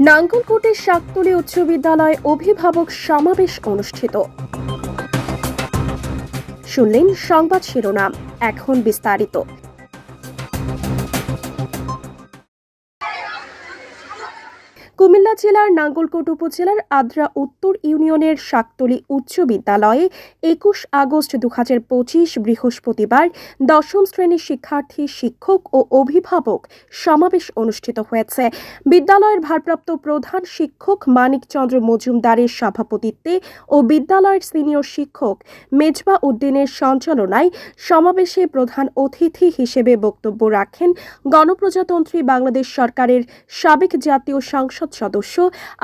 নাঙ্গলকোটের শাকতলী উচ্চ বিদ্যালয় অভিভাবক সমাবেশ অনুষ্ঠিত। শুনলেন সংবাদ শিরোনাম এখন বিস্তারিত। কুমিল্লা জেলার নাঙ্গলকোট উপজেলার আদ্রা উত্তর ইউনিয়নের শাকতলী উচ্চ বিদ্যালয়ে একুশ আগস্ট দু পঁচিশ বৃহস্পতিবার দশম শ্রেণির শিক্ষার্থী শিক্ষক ও অভিভাবক সমাবেশ অনুষ্ঠিত হয়েছে। বিদ্যালয়ের ভারপ্রাপ্ত প্রধান শিক্ষক মানিকচন্দ্র মজুমদারের সভাপতিত্বে ও বিদ্যালয়ের সিনিয়র শিক্ষক মেজবা উদ্দিনের সঞ্চালনায় সমাবেশে প্রধান অতিথি হিসেবে বক্তব্য রাখেন গণপ্রজাতন্ত্রী বাংলাদেশ সরকারের সাবেক জাতীয় সংসদ সদস্য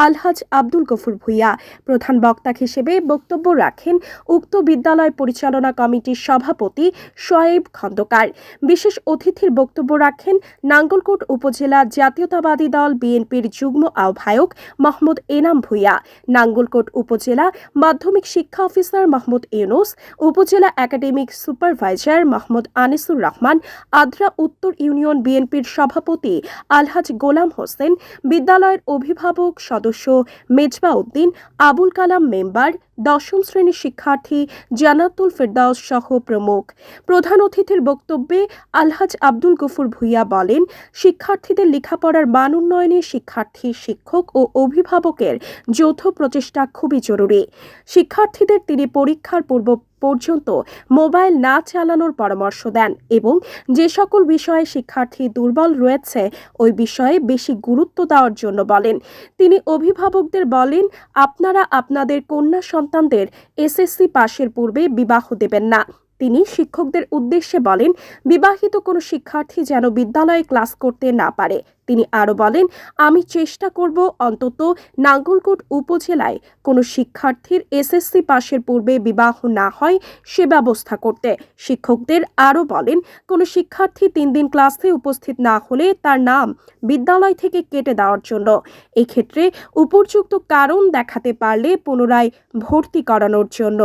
আলহাজ আব্দুল গফুর ভুইয়া। প্রধান বক্তা হিসেবে বক্তব্য রাখেন উক্ত বিদ্যালয় পরিচালনা কমিটির সভাপতি শোয়েব খন্দকার। বিশেষ অতিথির বক্তব্য রাখেন নাঙ্গলকোট উপজেলা জাতীয়তাবাদী দল বিএনপির যুগ্ম আহ্বায়ক মোহাম্মদ এনাম ভুইয়া, নাঙ্গলকোট উপজেলা মাধ্যমিক শিক্ষা অফিসার মোহাম্মদ ইউনুস, উপজেলা একাডেমিক সুপারভাইজার মোহাম্মদ আনিসুর রহমান, আদ্রা উত্তর ইউনিয়ন বিএনপির সভাপতি আলহাজ গোলাম হোসেন, বিদ্যালয়ের অভিভাবক সদস্য মেজবা উদ্দিন আবুল কালাম মেম্বার দশম শ্রেণির শিক্ষার্থী জানাতুল ফেরদাউস সহ প্রমুখ। প্রধান অতিথির বক্তব্যে আলহাজ আব্দুল গফুর ভুইয়া বলেন, শিক্ষার্থীদের লেখাপড়ার মান উন্নয়নে শিক্ষার্থী, শিক্ষক ও অভিভাবকের যৌথ প্রচেষ্টা খুবই জরুরি। শিক্ষার্থীদের তিনি পরীক্ষার পূর্ব পর্যন্ত মোবাইল না চালানোর পরামর্শ দেন এবং যে সকল বিষয়ে শিক্ষার্থী দুর্বল রয়েছে, ওই বিষয়ে বেশি গুরুত্ব দেওয়ার জন্য বলেন। তিনি অভিভাবকদের বলেন, আপনারা আপনাদের কন্যা সন্তানদের এসএসসি পাশের পূর্বে বিবাহ দেবেন না। তিনি শিক্ষকদের উদ্দেশ্যে বলেন, বিবাহিত কোনো শিক্ষার্থী যেন বিদ্যালয়ে ক্লাস করতে না পারে। তিনি আরও বলেন, আমি চেষ্টা করব অন্তত নাঙ্গলকোট উপজেলায় কোনো শিক্ষার্থীর এসএসসি পাশের পূর্বে বিবাহ না হয় সে ব্যবস্থা করতে। শিক্ষকদের আরও বলেন, কোনো শিক্ষার্থী তিন দিন ক্লাসে উপস্থিত না হলে তার নাম বিদ্যালয় থেকে কেটে দেওয়ার জন্য। এক্ষেত্রে উপযুক্ত কারণ দেখাতে পারলে পুনরায় ভর্তি করানোর জন্য।